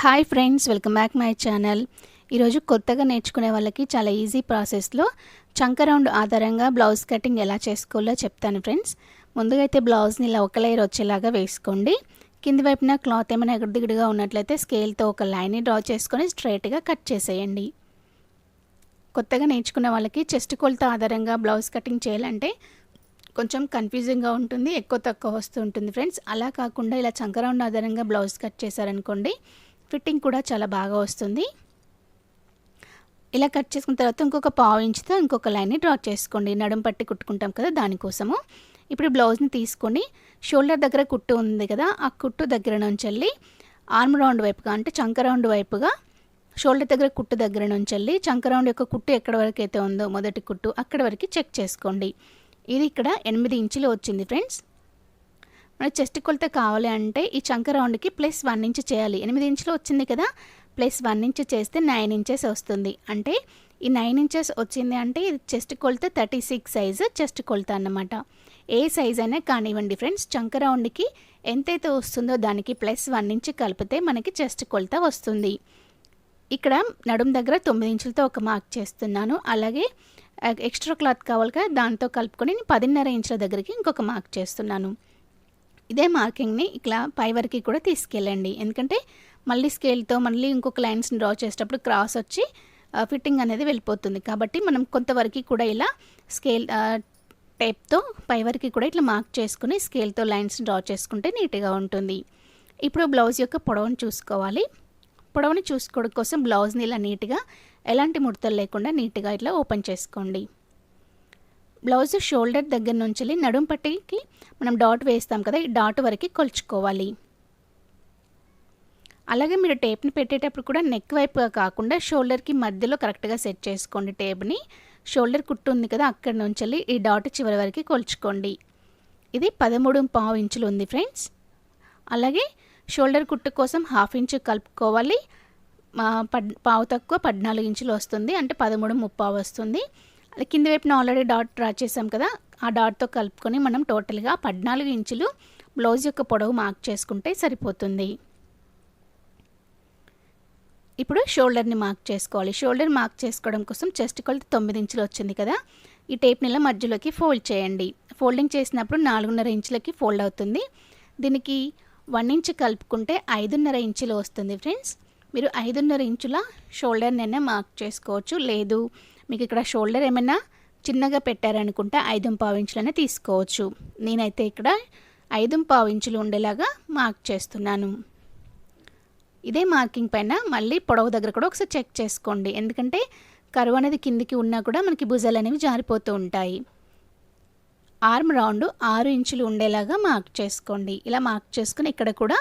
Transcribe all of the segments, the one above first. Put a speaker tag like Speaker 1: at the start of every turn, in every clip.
Speaker 1: Hi friends welcome back my channel ఈరోజు కొత్తగా నేర్చుకునే వాళ్ళకి చాలా ఈజీ ప్రాసెస్లో చంక రౌండ్ ఆధారంగా బ్లౌజ్ కటింగ్ ఎలా చేసుకోవాలో చెప్తాను ఫ్రెండ్స్ ముందుగా అయితే బ్లౌజ్ని ఇలా ఒక లేయర్ వచ్చేలాగా వేసుకోండి. కింది వైపున క్లాత్ ఏమైనా ఎగుడిదిగుడుగా ఉన్నట్లయితే స్కేల్తో ఒక లైన్ని డ్రా చేసుకొని స్ట్రైట్గా కట్ చేసేయండి. కొత్తగా నేర్చుకున్న వాళ్ళకి చెస్ట్ కొలత ఆధారంగా బ్లౌజ్ కటింగ్ చేయాలంటే కొంచెం కన్ఫ్యూజింగ్గా ఉంటుంది ఎక్కువ తక్కువ వస్తూ ఉంటుంది ఫ్రెండ్స్ అలా కాకుండా ఇలా చంకరౌండ్ ఆధారంగా బ్లౌజ్ కట్ చేశారనుకోండి ఫిట్టింగ్ కూడా చాలా బాగా వస్తుంది. ఇలా కట్ చేసుకున్న తర్వాత ఇంకొక పావు ఇంచుతో ఇంకొక లైన్ని డ్రా చేసుకోండి. నడుం పట్టి కుట్టుకుంటాం కదా దానికోసము. ఇప్పుడు బ్లౌజ్ని తీసుకొని షోల్డర్ దగ్గర కుట్టు ఉంది కదా ఆ కుట్టు దగ్గర నుంచి వెళ్ళి ఆర్మ్ రౌండ్ వైపుగా అంటే చంక రౌండ్ వైపుగా షోల్డర్ దగ్గర కుట్టు దగ్గర నుంచి వెళ్ళి చంక రౌండ్ యొక్క కుట్టు ఎక్కడ వరకు అయితే ఉందో మొదటి కుట్టు అక్కడ వరకు చెక్ చేసుకోండి. ఇది ఇక్కడ ఎనిమిది ఇంచులు వచ్చింది ఫ్రెండ్స్. మన చెస్ట్ కొలత కావాలి అంటే ఈ చంక రౌండ్కి ప్లస్ వన్ ఇంచ్ చేయాలి. ఎనిమిది ఇంచులు వచ్చింది కదా? ప్లస్ వన్ ఇంచ్ చేస్తే నైన్ ఇంచెస్ వస్తుంది. అంటే ఈ నైన్ ఇంచెస్ వచ్చింది అంటే ఇది చెస్ట్ కొలత థర్టీ సిక్స్ సైజు చెస్ట్ కొలత అన్నమాట. ఏ సైజ్ అయినా కానివ్వండి ఫ్రెండ్స్ చంక రౌండ్కి ఎంతైతే వస్తుందో దానికి ప్లస్ వన్ ఇంచ్ కలిపితే మనకి చెస్ట్ కొలత వస్తుంది. ఇక్కడ నడుం దగ్గర తొమ్మిది ఇంచులతో ఒక మార్క్ చేస్తున్నాను. అలాగే ఎక్స్ట్రా క్లాత్ కావాలి కదా దాంతో కలుపుకొని నేను పదిన్నర ఇంచుల దగ్గరికి ఇంకొక మార్క్ చేస్తున్నాను. ఇదే మార్కింగ్ని ఇట్లా పై వరకు కూడా తీసుకెళ్ళండి. ఎందుకంటే మళ్ళీ స్కేల్తో మళ్ళీ ఇంకొక లైన్స్ని డ్రా చేసేటప్పుడు క్రాస్ వచ్చి ఫిట్టింగ్ అనేది వెళ్ళిపోతుంది. కాబట్టి మనం కొంతవరకు కూడా ఇలా స్కేల్ టేప్తో పై వరకు కూడా ఇట్లా మార్క్ చేసుకుని స్కేల్తో లైన్స్ డ్రా చేసుకుంటే నీట్గా ఉంటుంది. ఇప్పుడు బ్లౌజ్ యొక్క పొడవును చూసుకోవాలి. పొడవుని చూసుకోవడం కోసం బ్లౌజ్ని ఇలా నీట్గా ఎలాంటి ముడతలు లేకుండా నీట్గా ఇట్లా ఓపెన్ చేసుకోండి. బ్లౌజ్ షోల్డర్ దగ్గర నుంచి నడుం పట్టికి మనం డాట్ వేస్తాం కదా ఈ డాట్ వరకు కొలుచుకోవాలి. అలాగే మీరు టేప్ని పెట్టేటప్పుడు కూడా నెక్ వైపుగా కాకుండా షోల్డర్కి మధ్యలో కరెక్ట్గా సెట్ చేసుకోండి టేప్ని. షోల్డర్ కుట్టు ఉంది కదా అక్కడి నుంచి ఈ డాట్ చివరి వరకు కొలుచుకోండి. ఇది పదమూడు పావు ఇంచులు ఉంది ఫ్రెండ్స్. అలాగే షోల్డర్ కుట్టు కోసం హాఫ్ ఇంచు కలుపుకోవాలి. పడ్ పావు తక్కువ పద్నాలుగు ఇంచులు వస్తుంది. అంటే పదమూడు ముప్పావు వస్తుంది. కింద వైపున ఆల్రెడీ డాట్ డ్రా చేసాం కదా ఆ డాట్తో కలుపుకొని మనం టోటల్గా పద్నాలుగు ఇంచులు బ్లౌజ్ యొక్క పొడవు మార్క్ చేసుకుంటే సరిపోతుంది. ఇప్పుడు షోల్డర్ని మార్క్ చేసుకోవాలి. షోల్డర్ మార్క్ చేసుకోవడం కోసం చెస్ట్ కొలత తొమ్మిది ఇంచులు వచ్చింది కదా ఈ టేప్ నెల మధ్యలోకి ఫోల్డ్ చేయండి. ఫోల్డింగ్ చేసినప్పుడు నాలుగున్నర ఇంచులకి ఫోల్డ్ అవుతుంది. దీనికి వన్ ఇంచ్ కలుపుకుంటే ఐదున్నర ఇంచులు వస్తుంది ఫ్రెండ్స్ మీరు ఐదున్నర ఇంచుల షోల్డర్నైనా మార్క్ చేసుకోవచ్చు. లేదు మీకు ఇక్కడ షోల్డర్ ఏమైనా చిన్నగా పెట్టారనుకుంటే ఐదు పావు ఇంచులనే తీసుకోవచ్చు. నేనైతే ఇక్కడ ఐదు పావు ఇంచులు ఉండేలాగా మార్క్ చేస్తున్నాను. ఇదే మార్కింగ్ పైన మళ్ళీ పొడవు దగ్గర కూడా ఒకసారి చెక్ చేసుకోండి. ఎందుకంటే కరువు అనేది కిందికి ఉన్నా కూడా మనకి భుజాలు అనేవి జారిపోతూ ఉంటాయి. ఆర్మ్ రౌండ్ ఆరు ఇంచులు ఉండేలాగా మార్క్ చేసుకోండి. ఇలా మార్క్ చేసుకుని ఇక్కడ కూడా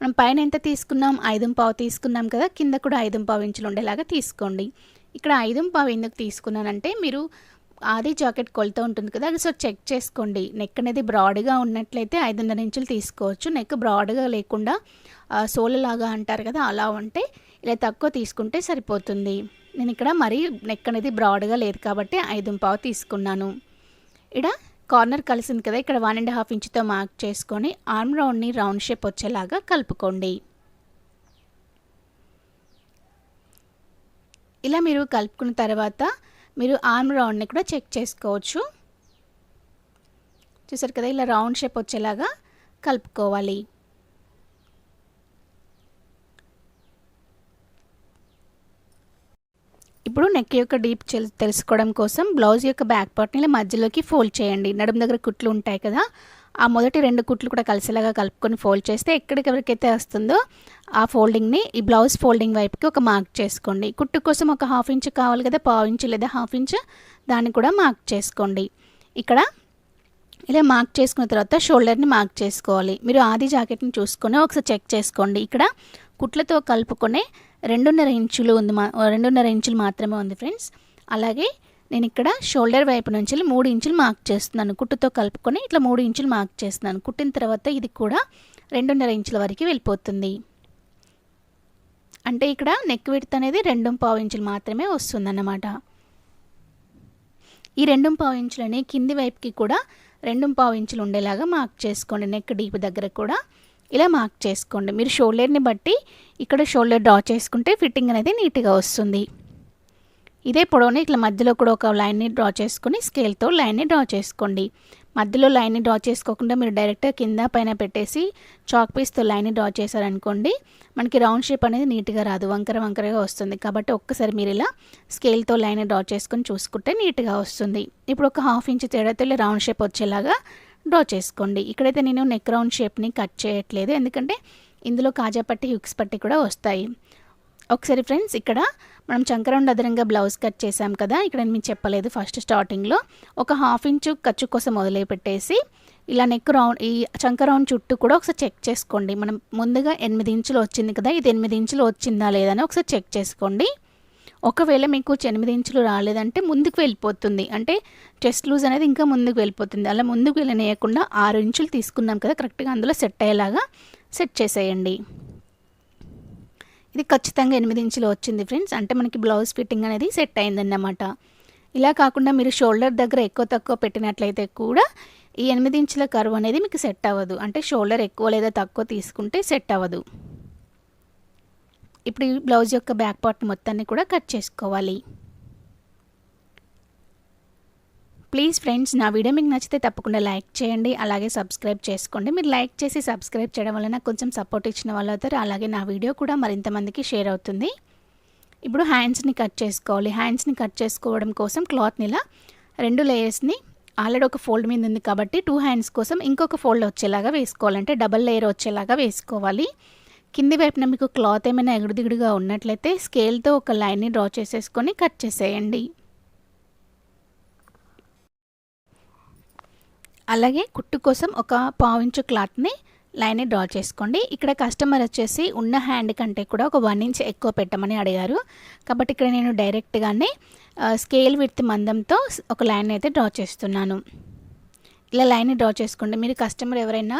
Speaker 1: మనం పైన ఎంత తీసుకున్నాం? ఐదు పావు తీసుకున్నాం కదా కింద కూడా ఐదు పావు ఇంచులు ఉండేలాగా తీసుకోండి. ఇక్కడ ఐదు పావు ఎందుకు తీసుకున్నానంటే మీరు ఆది జాకెట్ కొలత ఉంటుంది కదా అది సో చెక్ చేసుకోండి. నెక్ అనేది బ్రాడ్గా ఉన్నట్లయితే ఐదున్నర ఇంచులు తీసుకోవచ్చు. నెక్ బ్రాడ్గా లేకుండా సోలలాగా అంటారు కదా అలా ఉంటే ఇలా తక్కువ తీసుకుంటే సరిపోతుంది. నేను ఇక్కడ మరీ నెక్ అనేది బ్రాడ్గా లేదు కాబట్టి ఐదు పావు తీసుకున్నాను. ఇక్కడ కార్నర్ కలిసింది కదా ఇక్కడ వన్ అండ్ హాఫ్ ఇంచ్తో మార్క్ చేసుకొని ఆర్మ్ రౌండ్ని రౌండ్ షేప్ వచ్చేలాగా కలుపుకోండి. ఇలా మీరు కలుపుకున్న తర్వాత మీరు ఆర్మ్ రౌండ్ని కూడా చెక్ చేసుకోవచ్చు. చూసారు కదా ఇలా రౌండ్ షేప్ వచ్చేలాగా కలుపుకోవాలి. ఇప్పుడు నెక్ యొక్క డీప్ తెలుసుకోవడం కోసం బ్లౌజ్ యొక్క బ్యాక్ పార్ట్ని ఇలా మధ్యలోకి ఫోల్డ్ చేయండి. నడుము దగ్గర కుట్లు ఉంటాయి కదా ఆ మొదటి రెండు కుట్లు కూడా కలిసేలాగా కలుపుకొని ఫోల్డ్ చేస్తే ఎక్కడికెవరికైతే వస్తుందో ఆ ఫోల్డింగ్ని ఈ బ్లౌజ్ ఫోల్డింగ్ వైపుకి ఒక మార్క్ చేసుకోండి. కుట్టు కోసం ఒక హాఫ్ ఇంచ్ కావాలి కదా పావు ఇంచ్ లేదా హాఫ్ ఇంచ్ దాన్ని కూడా మార్క్ చేసుకోండి. ఇక్కడ ఇలా మార్క్ చేసుకున్న తర్వాత షోల్డర్ని మార్క్ చేసుకోవాలి. మీరు ఆది జాకెట్ని చూసుకొని ఒకసారి చెక్ చేసుకోండి. ఇక్కడ కుట్లతో కలుపుకొని రెండున్నర ఇంచులు ఉంది మా రెండున్నర ఇంచులు మాత్రమే ఉంది ఫ్రెండ్స్. అలాగే నేను ఇక్కడ షోల్డర్ వైపు నుంచి మూడు ఇంచులు మార్క్ చేస్తున్నాను. కుట్టుతో కలుపుకొని ఇట్లా మూడు ఇంచులు మార్క్ చేస్తున్నాను. కుట్టిన తర్వాత ఇది కూడా రెండున్నర ఇంచుల వరకు వెళ్ళిపోతుంది. అంటే ఇక్కడ నెక్ విడత్ అనేది రెండు పావు ఇంచులు మాత్రమే వస్తుందన్నమాట. ఈ రెండు పావు ఇంచులని కింది వైపుకి కూడా రెండు పావు ఇంచులు ఉండేలాగా మార్క్ చేసుకోండి. నెక్ డీప్ దగ్గర కూడా ఇలా మార్క్ చేసుకోండి. మీరు షోల్డర్ని బట్టి ఇక్కడ షోల్డర్ డ్రా చేసుకుంటే ఫిట్టింగ్ అనేది నీట్గా వస్తుంది. ఇదే పొడవుని ఇట్లా మధ్యలో కూడా ఒక లైన్ని డ్రా చేసుకొని స్కేల్తో లైన్ని డ్రా చేసుకోండి. మధ్యలో లైన్ని డ్రా చేసుకోకుండా మీరు డైరెక్ట్గా కింద పైన పెట్టేసి చాక్ పీస్తో లైన్ని డ్రా చేశారనుకోండి మనకి రౌండ్ షేప్ అనేది నీట్గా రాదు వంకర వంకరగా వస్తుంది. కాబట్టి ఒక్కసారి మీరు ఇలా స్కేల్తో లైన్ డ్రా చేసుకొని చూసుకుంటే నీట్గా వస్తుంది. ఇప్పుడు ఒక హాఫ్ ఇంచ్ తేడాతో ఇలా రౌండ్ షేప్ వచ్చేలాగా డ్రా చేసుకోండి. ఇక్కడైతే నేను నెక్ రౌండ్ షేప్ని కట్ చేయట్లేదు. ఎందుకంటే ఇందులో కాజా పట్టి హుక్స్ పట్టి కూడా వస్తాయి. ఒకసారి ఫ్రెండ్స్ ఇక్కడ మనం చంకరౌండ్ అదనంగా బ్లౌజ్ కట్ చేసాం కదా ఇక్కడ నేను మీకు చెప్పలేదు ఫస్ట్ స్టార్టింగ్లో ఒక హాఫ్ ఇంచు ఖర్చు కోసం వదిలే పెట్టేసి ఇలా నెక్ రౌండ్ ఈ చంక రౌండ్ చుట్టూ కూడా ఒకసారి చెక్ చేసుకోండి. మనం ముందుగా ఎనిమిది ఇంచులు వచ్చింది కదా ఇది ఎనిమిది ఇంచులు వచ్చిందా లేదని ఒకసారి చెక్ చేసుకోండి. ఒకవేళ మీకు ఎనిమిది ఇంచులు రాలేదంటే ముందుకు వెళ్ళిపోతుంది. అంటే చెస్ట్ లూజ్ అనేది ఇంకా ముందుకు వెళ్ళిపోతుంది. అలా ముందుకు వెళ్ళనేయకుండా ఆరు ఇంచులు తీసుకున్నాం కదా కరెక్ట్గా అందులో సెట్ అయ్యేలాగా సెట్ చేసేయండి. ఇది ఖచ్చితంగా ఎనిమిది ఇంచులు వచ్చింది ఫ్రెండ్స్. అంటే మనకి బ్లౌజ్ ఫిట్టింగ్ అనేది సెట్ అయిందన్నమాట. ఇలా కాకుండా మీరు షోల్డర్ దగ్గర ఎక్కువ తక్కువ పెట్టినట్లయితే కూడా ఈ ఎనిమిది ఇంచుల కరువు అనేది మీకు సెట్ అవ్వదు. అంటే షోల్డర్ ఎక్కువ లేదా తక్కువ తీసుకుంటే సెట్ అవ్వదు. ఇప్పుడు ఈ బ్లౌజ్ యొక్క బ్యాక్ పార్ట్ మొత్తాన్ని కూడా కట్ చేసుకోవాలి. ప్లీజ్ ఫ్రెండ్స్ నా వీడియో మీకు నచ్చితే తప్పకుండా లైక్ చేయండి అలాగే సబ్స్క్రైబ్ చేసుకోండి. మీరు లైక్ చేసి సబ్స్క్రైబ్ చేయడం వలన కొంచెం సపోర్ట్ ఇచ్చిన వాళ్ళు అవుతారు అలాగే నా వీడియో కూడా మరింత మందికి షేర్ అవుతుంది. ఇప్పుడు హ్యాండ్స్ని కట్ చేసుకోవాలి. హ్యాండ్స్ని కట్ చేసుకోవడం కోసం క్లాత్ని ఇలా రెండు లేయర్స్ని ఆల్రెడీ ఒక ఫోల్డ్ మీద ఉంది కాబట్టి టూ హ్యాండ్స్ కోసం ఇంకొక ఫోల్డ్ వచ్చేలాగా వేసుకోవాలంటే డబల్ లేయర్ వచ్చేలాగా వేసుకోవాలి. కింది వైపున మీకు క్లాత్ ఏమైనా ఎగుడుదిగుడుగా ఉన్నట్లయితే స్కేల్తో ఒక లైన్ని డ్రా చేసేసుకొని కట్ చేసేయండి. అలాగే కుట్టు కోసం ఒక పావించు క్లాత్ని లైన్ని డ్రా చేసుకోండి. ఇక్కడ కస్టమర్ వచ్చేసి ఉన్న హ్యాండ్ కంటే కూడా ఒక వన్ ఇంచ్ ఎక్కువ పెట్టమని అడిగారు. కాబట్టి ఇక్కడ నేను డైరెక్ట్గానే స్కేల్ విత్ మందంతో ఒక లైన్ అయితే డ్రా చేస్తున్నాను. ఇలా లైన్ని డ్రా చేసుకోండి. మీరు కస్టమర్ ఎవరైనా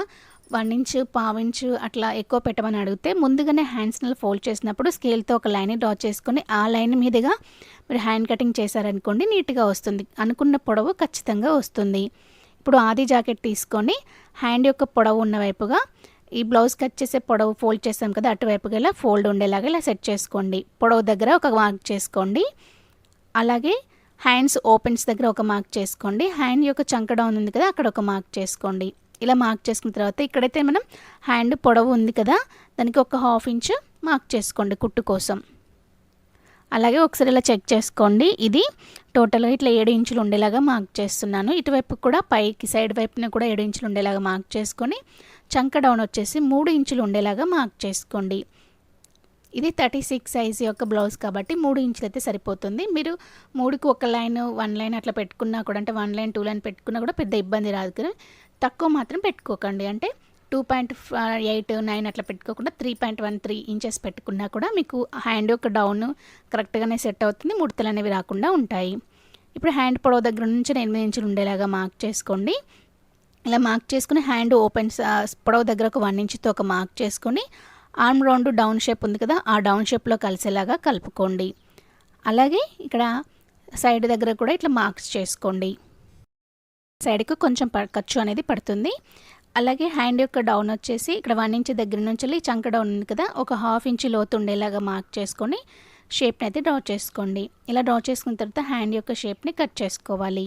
Speaker 1: వన్ ఇంచ్ పావించు అట్లా ఎక్కువ పెట్టమని అడిగితే ముందుగానే హ్యాండ్స్ని ఫోల్డ్ చేసినప్పుడు స్కేల్తో ఒక లైన్ డ్రా చేసుకొని ఆ లైన్ మీదుగా మీరు హ్యాండ్ కటింగ్ చేశారనుకోండి నీట్గా వస్తుంది. అనుకున్న పొడవు ఖచ్చితంగా వస్తుంది. ఇప్పుడు ఆది జాకెట్ తీసుకొని హ్యాండ్ యొక్క పొడవు ఉన్న వైపుగా ఈ బ్లౌజ్ కట్ చేసే పొడవు ఫోల్డ్ చేస్తాం కదా అటువైపుగా ఇలా ఫోల్డ్ ఉండేలాగా ఇలా సెట్ చేసుకోండి. పొడవు దగ్గర ఒక మార్క్ చేసుకోండి. అలాగే హ్యాండ్స్ ఓపెన్స్ దగ్గర ఒక మార్క్ చేసుకోండి. హ్యాండ్ యొక్క చంక డౌన్ ఉంది కదా అక్కడ ఒక మార్క్ చేసుకోండి. ఇలా మార్క్ చేసుకున్న తర్వాత ఇక్కడైతే మనం హ్యాండ్ పొడవు ఉంది కదా దానికి ఒక హాఫ్ ఇంచ్ మార్క్ చేసుకోండి కుట్టు కోసం. అలాగే ఒకసారి ఇలా చెక్ చేసుకోండి. ఇది టోటల్గా ఇట్లా ఏడు ఇంచులు ఉండేలాగా మార్క్ చేస్తున్నాను. ఇటువైపు కూడా పైకి సైడ్ వైపున కూడా ఏడు ఇంచులు ఉండేలాగా మార్క్ చేసుకొని చంక డౌన్ వచ్చేసి మూడు ఇంచులు ఉండేలాగా మార్క్ చేసుకోండి. ఇది థర్టీ సిక్స్ సైజ్ యొక్క బ్లౌజ్ కాబట్టి మూడు ఇంచులు అయితే సరిపోతుంది. మీరు మూడుకి ఒక లైన్ వన్ లైన్ అట్లా పెట్టుకున్నా కూడా అంటే వన్ లైన్ టూ లైన్ పెట్టుకున్నా కూడా పెద్ద ఇబ్బంది రాదు. కదా తక్కువ మాత్రం పెట్టుకోకండి. అంటే టూ పాయింట్ ఎయిట్ నైన్ అట్లా పెట్టుకోకుండా three point one three inches పెట్టుకున్నా కూడా మీకు హ్యాండ్ యొక్క డౌన్ కరెక్ట్గానే సెట్ అవుతుంది ముడతలు అనేవి రాకుండా ఉంటాయి. ఇప్పుడు హ్యాండ్ పొడవు దగ్గర నుంచి ఎనిమిది ఇంచులు ఉండేలాగా మార్క్ చేసుకోండి. ఇలా మార్క్ చేసుకుని హ్యాండ్ ఓపెన్ పొడవు దగ్గర ఒక వన్ ఇంచ్తో ఒక మార్క్ చేసుకొని ఆర్మ్ రౌండ్ డౌన్ షేప్ ఉంది కదా ఆ డౌన్ షేప్లో కలిసేలాగా కలుపుకోండి. అలాగే ఇక్కడ సైడ్ దగ్గర కూడా ఇట్లా మార్క్స్ చేసుకోండి. సైడ్కి కొంచెం ఖర్చు అనేది పడుతుంది. అలాగే హ్యాండ్ యొక్క డౌన్ వచ్చేసి ఇక్కడ వన్ ఇంచ్ దగ్గర నుంచి చంక డౌన్ ఉంది కదా ఒక హాఫ్ ఇంచ్ లోతు ఉండేలాగా మార్క్ చేసుకొని షేప్ని అయితే డ్రా చేసుకోండి. ఇలా డ్రా చేసుకున్న తర్వాత హ్యాండ్ యొక్క షేప్ని కట్ చేసుకోవాలి.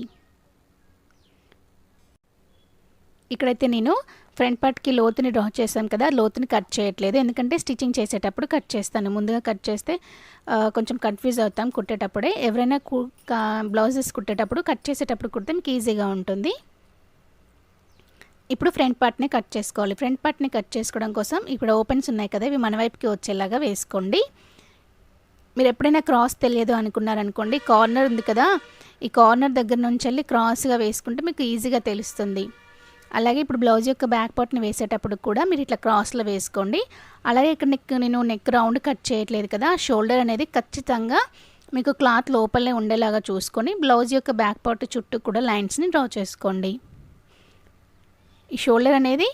Speaker 1: ఇక్కడైతే నేను ఫ్రంట్ పార్ట్కి లోతుని డ్రా చేశాను కదా లోతుని కట్ చేయట్లేదు. ఎందుకంటే స్టిచ్చింగ్ చేసేటప్పుడు కట్ చేస్తాను. ముందుగా కట్ చేస్తే కొంచెం కన్ఫ్యూజ్ అవుతాం కుట్టేటప్పుడే. ఎవరైనా బ్లౌజెస్ కుట్టేటప్పుడు కట్ చేసేటప్పుడు కుడితే మీకు ఈజీగా ఉంటుంది. ఇప్పుడు ఫ్రంట్ పార్ట్ని కట్ చేసుకోవాలి. ఫ్రంట్ పార్ట్ని కట్ చేసుకోవడం కోసం ఇప్పుడు ఓపెన్స్ ఉన్నాయి కదా ఇవి మన వైపుకి వచ్చేలాగా వేసుకోండి. మీరు ఎప్పుడైనా క్రాస్ తెలియదు అనుకున్నారనుకోండి కార్నర్ ఉంది కదా ఈ కార్నర్ దగ్గర నుంచి వెళ్ళి క్రాస్గా వేసుకుంటే మీకు ఈజీగా తెలుస్తుంది. అలాగే ఇప్పుడు బ్లౌజ్ యొక్క బ్యాక్ పార్ట్ని వేసేటప్పుడు కూడా మీరు ఇట్లా క్రాస్లో వేసుకోండి. అలాగే ఇక్కడ నెక్ నేను నెక్ రౌండ్ కట్ చేయట్లేదు కదా షోల్డర్ అనేది ఖచ్చితంగా మీకు క్లాత్ లోపలే ఉండేలాగా చూసుకొని బ్లౌజ్ యొక్క బ్యాక్ పార్ట్ చుట్టూ కూడా లైన్స్ని డ్రా చేసుకోండి. ఈ షోల్డర్ అనేది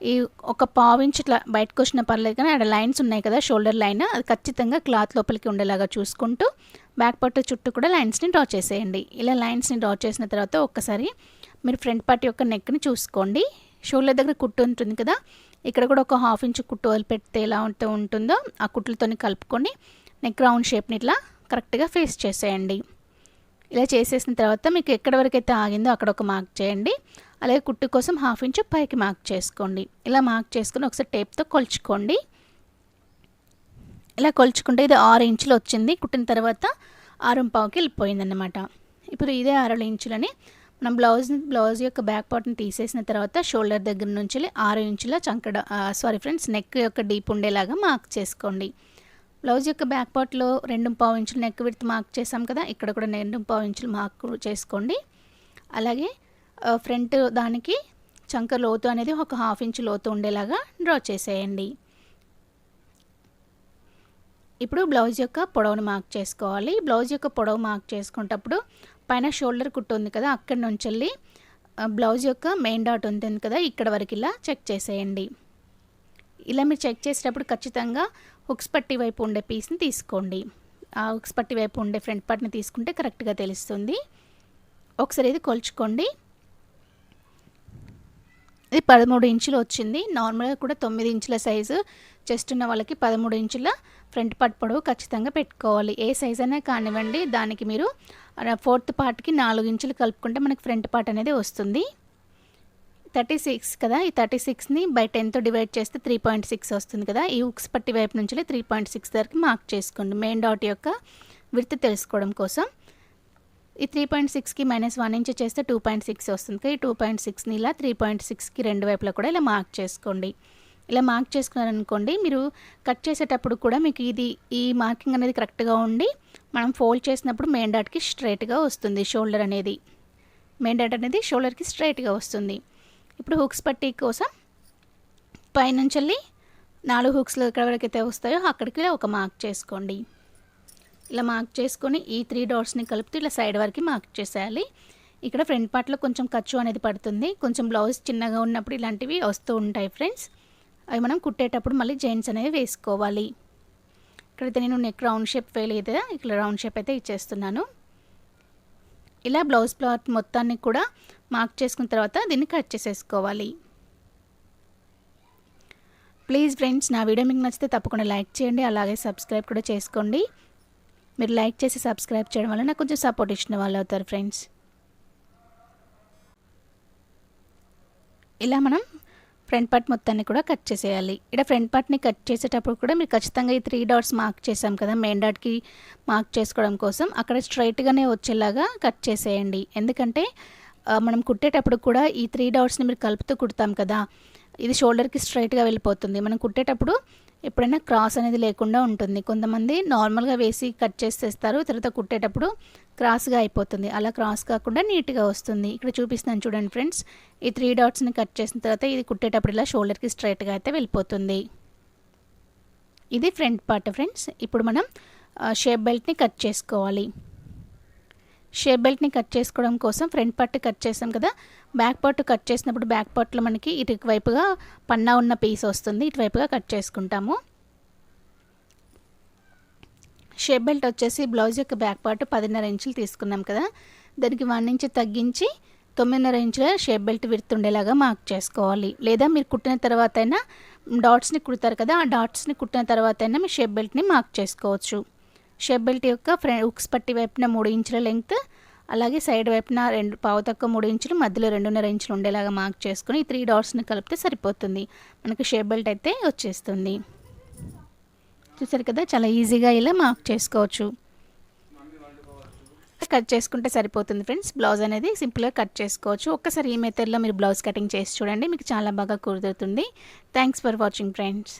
Speaker 1: ఈ ఒక పావు ఇట్లా బయటకు వచ్చిన పర్లేదు కానీ అక్కడ లైన్స్ ఉన్నాయి కదా షోల్డర్ లైన్. అది ఖచ్చితంగా క్లాత్ లోపలికి ఉండేలాగా చూసుకుంటూ బ్యాక్ పట్టు చుట్టూ కూడా లైన్స్ని డ్రా చేసేయండి. ఇలా లైన్స్ని డ్రా చేసిన తర్వాత ఒక్కసారి మీరు ఫ్రంట్ పార్ట్ యొక్క నెక్ని చూసుకోండి. షోల్డర్ దగ్గర కుట్టు ఉంటుంది కదా ఇక్కడ కూడా ఒక హాఫ్ ఇంచ్ కుట్టు పెడితే ఎలా ఉంటూ ఉంటుందో ఆ కుట్లతో కలుపుకొని నెక్ రౌండ్ షేప్ని ఇట్లా కరెక్ట్గా ఫేస్ చేసేయండి. ఇలా చేసేసిన తర్వాత మీకు ఎక్కడి వరకు అయితే ఆగిందో అక్కడ ఒక మార్క్ చేయండి. అలాగే కుట్టు కోసం హాఫ్ ఇంచ్ పైకి మార్క్ చేసుకోండి. ఇలా మార్క్ చేసుకుని ఒకసారి టేప్తో కొలుచుకోండి. ఇలా కొలుచుకుంటే ఇది ఆరు ఇంచులు వచ్చింది. కుట్టిన తర్వాత ఆరుం పావుకి వెళ్ళిపోయిందన్నమాట. ఇప్పుడు ఇదే ఆరు ఇంచులని మనం బ్లౌజ్ బ్లౌజ్ యొక్క బ్యాక్ పార్ట్ని తీసేసిన తర్వాత షోల్డర్ దగ్గర నుంచి ఆరు ఇంచుల చంకడ సారీ ఫ్రెండ్స్ నెక్ యొక్క డీప్ ఉండేలాగా మార్క్ చేసుకోండి. బ్లౌజ్ యొక్క బ్యాక్ పార్ట్లో రెండు పావు ఇంచులు నెక్ విడ్త్ మార్క్ చేసాం కదా ఇక్కడ కూడా రెండు పావు ఇంచులు మార్క్ చేసుకోండి. అలాగే ఫ్రంట్ దానికి చంక లోతు అనేది ఒక హాఫ్ ఇంచ్ లోతు ఉండేలాగా డ్రా చేసేయండి. ఇప్పుడు బ్లౌజ్ యొక్క పొడవును మార్క్ చేసుకోవాలి. బ్లౌజ్ యొక్క పొడవు మార్క్ చేసుకునేటప్పుడు పైన షోల్డర్ కుట్టు ఉంది కదా అక్కడి నుంచి వెళ్ళి బ్లౌజ్ యొక్క మెయిన్ డాట్ ఉంటుంది కదా ఇక్కడ వరకు ఇలా చెక్ చేసేయండి. ఇలా మీరు చెక్ చేసేటప్పుడు ఖచ్చితంగా హుక్స్ పట్టి వైపు ఉండే పీస్ని తీసుకోండి. ఆ హుక్స్ పట్టి వైపు ఉండే ఫ్రంట్ పార్ట్ని తీసుకుంటే కరెక్ట్గా తెలుస్తుంది. ఒకసారి ఇది కొలుచుకోండి. ఇది పదమూడు ఇంచులు వచ్చింది. నార్మల్గా కూడా తొమ్మిది ఇంచుల సైజు చెస్ట్ ఉన్న వాళ్ళకి పదమూడు ఇంచుల ఫ్రంట్ పార్ట్ పొడవు ఖచ్చితంగా పెట్టుకోవాలి. ఏ సైజ్ అయినా కానివ్వండి దానికి మీరు ఫోర్త్ పార్ట్కి నాలుగు ఇంచులు కలుపుకుంటే మనకి ఫ్రంట్ పార్ట్ అనేది వస్తుంది. థర్టీ సిక్స్ కదా? ఈ థర్టీ సిక్స్ని బై టెన్తో డివైడ్ చేస్తే త్రీ పాయింట్ సిక్స్ వస్తుంది కదా? ఈ ఉక్స్ పట్టి వైపు నుంచి త్రీ పాయింట్ సిక్స్ వరకు మార్క్ చేసుకోండి. మెయిన్ డాట్ యొక్క విడత తెలుసుకోవడం కోసం. ఈ త్రీ పాయింట్ సిక్స్కి మైనస్ వన్ ఇంచ్ చేస్తే టూ పాయింట్ సిక్స్ వస్తుంది. ఈ టూ పాయింట్ సిక్స్ని ఇలా త్రీ పాయింట్ సిక్స్కి రెండు వైపులా కూడా ఇలా మార్క్ చేసుకోండి. ఇలా మార్క్ చేసుకున్నారనుకోండి మీరు కట్ చేసేటప్పుడు కూడా మీకు ఇది ఈ మార్కింగ్ అనేది కరెక్ట్గా ఉండి మనం ఫోల్డ్ చేసినప్పుడు మెయిన్ డాట్కి స్ట్రైట్గా వస్తుంది షోల్డర్ అనేది. మెయిన్ డాట్ అనేది షోల్డర్కి స్ట్రైట్గా వస్తుంది. ఇప్పుడు హుక్స్ పట్టి కోసం పైనుంచి నాలుగు హుక్స్లు ఎక్కడ వరకు అయితే వస్తాయో అక్కడికి ఒక మార్క్ చేసుకోండి. ఇలా మార్క్ చేసుకొని ఈ త్రీ డాట్స్ని కలుపుతూ ఇలా సైడ్ వరకు మార్క్ చేసేయాలి. ఇక్కడ ఫ్రంట్ పార్ట్లో కొంచెం ఖర్చు అనేది పడుతుంది. కొంచెం బ్లౌజ్ చిన్నగా ఉన్నప్పుడు ఇలాంటివి వస్తూ ఉంటాయి ఫ్రెండ్స్ అవి మనం కుట్టేటప్పుడు మళ్ళీ జైన్స్ అనేవి వేసుకోవాలి. ఇక్కడైతే నేను నెక్ రౌండ్ షేప్ వేయలేదు ఇక్కడ రౌండ్ షేప్ అయితే ఇచ్చేస్తున్నాను. ఇలా బ్లౌజ్ ప్లాట్ మొత్తాన్ని కూడా మార్క్ చేసుకున్న తర్వాత దీన్ని కట్ చేసేసుకోవాలి. ప్లీజ్ ఫ్రెండ్స్ నా వీడియో మీకు నచ్చితే తప్పకుండా లైక్ చేయండి. అలాగే సబ్స్క్రైబ్ కూడా చేసుకోండి. మీరు లైక్ చేసి సబ్స్క్రైబ్ చేయడం వల్ల నాకు కొంచెం సపోర్ట్ ఇచ్చిన వాళ్ళు అవుతారు ఫ్రెండ్స్ ఇలా మనం ఫ్రంట్ పార్ట్ మొత్తాన్ని కూడా కట్ చేసేయాలి. ఇక్కడ ఫ్రంట్ పార్ట్ని కట్ చేసేటప్పుడు కూడా మీరు ఖచ్చితంగా ఈ త్రీ డాట్స్ మార్క్ చేసాం కదా మెయిన్ డాట్కి మార్క్ చేసుకోవడం కోసం. అక్కడ స్ట్రైట్గానే వచ్చేలాగా కట్ చేసేయండి. ఎందుకంటే మనం కుట్టేటప్పుడు కూడా ఈ త్రీ డాట్స్ని మీరు కలుపుతూ కుడతాం కదా ఇది షోల్డర్కి స్ట్రైట్గా వెళ్ళిపోతుంది. మనం కుట్టేటప్పుడు ఎప్పుడైనా క్రాస్ అనేది లేకుండా ఉంటుంది. కొంతమంది నార్మల్గా వేసి కట్ చేసేస్తారు తర్వాత కుట్టేటప్పుడు క్రాస్గా అయిపోతుంది. అలా క్రాస్ కాకుండా నీట్గా వస్తుంది. ఇక్కడ చూపిస్తున్నాను చూడండి ఫ్రెండ్స్. ఈ త్రీ డాట్స్ని కట్ చేసిన తర్వాత ఇది కుట్టేటప్పుడు ఇలా షోల్డర్కి స్ట్రైట్గా అయితే వెళ్ళిపోతుంది. ఇది ఫ్రంట్ పార్ట్ ఫ్రెండ్స్. ఇప్పుడు మనం షేప్ బెల్ట్ని కట్ చేసుకోవాలి. షేప్ బెల్ట్ని కట్ చేసుకోవడం కోసం ఫ్రంట్ పార్ట్ కట్ చేసాం కదా. బ్యాక్ పార్ట్ కట్ చేసినప్పుడు బ్యాక్ పార్ట్లో మనకి ఇటువైపుగా పన్నా ఉన్న పీస్ వస్తుంది. ఇటువైపుగా కట్ చేసుకుంటాము. షేప్ బెల్ట్ వచ్చేసి బ్లౌజ్ యొక్క బ్యాక్ పార్ట్ పదిన్నర ఇంచులు తీసుకున్నాం కదా. దానికి వన్ ఇంచ్ తగ్గించి తొమ్మిదిన్నర ఇంచుల షేప్ బెల్ట్ విడుతుండేలాగా మార్క్ చేసుకోవాలి. లేదా మీరు కుట్టిన తర్వాత అయినా డాట్స్ని కుడతారు కదా ఆ డాట్స్ని కుట్టిన తర్వాత అయినా మీ షేప్ బెల్ట్ని మార్క్ చేసుకోవచ్చు. షేప్ బెల్ట్ యొక్క ఫ్రంట్ ఉక్స్ పట్టి వైపున మూడు ఇంచుల లెంగ్త్ అలాగే సైడ్ వైపున రెండు పావు తక్కువ మూడు ఇంచులు మధ్యలో రెండున్నర ఇంచులు ఉండేలాగా మార్క్ చేసుకుని ఈ త్రీ డాట్స్ని కలిపితే సరిపోతుంది. మనకు షేప్ బెల్ట్ అయితే వచ్చేస్తుంది. చూసారు కదా చాలా ఈజీగా ఇలా మార్క్ చేసుకోవచ్చు. కట్ చేసుకుంటే సరిపోతుంది ఫ్రెండ్స్. బ్లౌజ్ అనేది సింపుల్గా కట్ చేసుకోవచ్చు. ఒక్కసారి ఈ మెథడ్లో మీరు బ్లౌజ్ కటింగ్ చేసి చూడండి మీకు చాలా బాగా కుదురుతుంది. Thanks for watching friends.